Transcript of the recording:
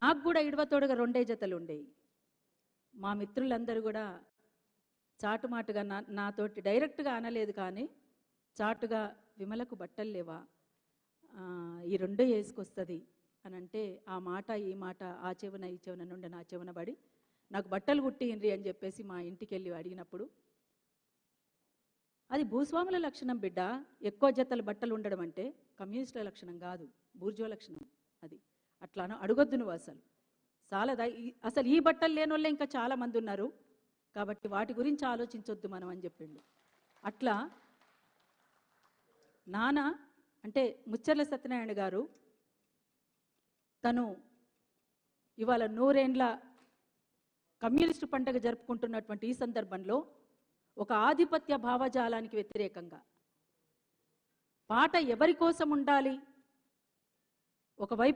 నాకు కూడా ఇడవతోడుగా రెండే జతలు ఉండేవి మా మిత్రులందరూ కూడా చాటుమాటుగా నా నాతోటి డైరెక్ట్గా అనలేదు కానీ చాటుగా విమలకు బట్టలు లేవా? ఈ రెండే వేసుకొస్తుంది అని అంటే ఆ మాట ఈ మాట ఆ చెవున ఈ చెవున నుండి నా చెవున పడి నాకు బట్టలు కుట్టిండ్రి అని చెప్పేసి మా ఇంటికి వెళ్ళి అడిగినప్పుడు అది భూస్వాముల లక్షణం బిడ్డ? ఎక్కువ జతలు బట్టలు ఉండడం అంటే కమ్యూనిస్టుల లక్షణం కాదు బూర్జో లక్షణం. అట్లాను అడగొద్దు నువ్వు అసలు. చాలదా? ఈ- అసలు ఈ బట్టలు లేని వాళ్ళే ఇంకా చాలా మంది ఉన్నారు. కాబట్టి వాటి గురించి ఆలోచించొద్దు మనం అని చెప్పిండు. అట్లా నాన్న అంటే ముచ్చర్ల సత్యనారాయణ గారు తను ఇవాళ నూరేండ్ల కమ్యూనిస్టు పండుగ జరుపుకుంటున్నటువంటి ఈ సందర్భంలో ఒక ఆధిపత్య భావజాలానికి వ్యతిరేకంగా పాట ఎవరి కోసం ఉండాలి? ఒకవైపు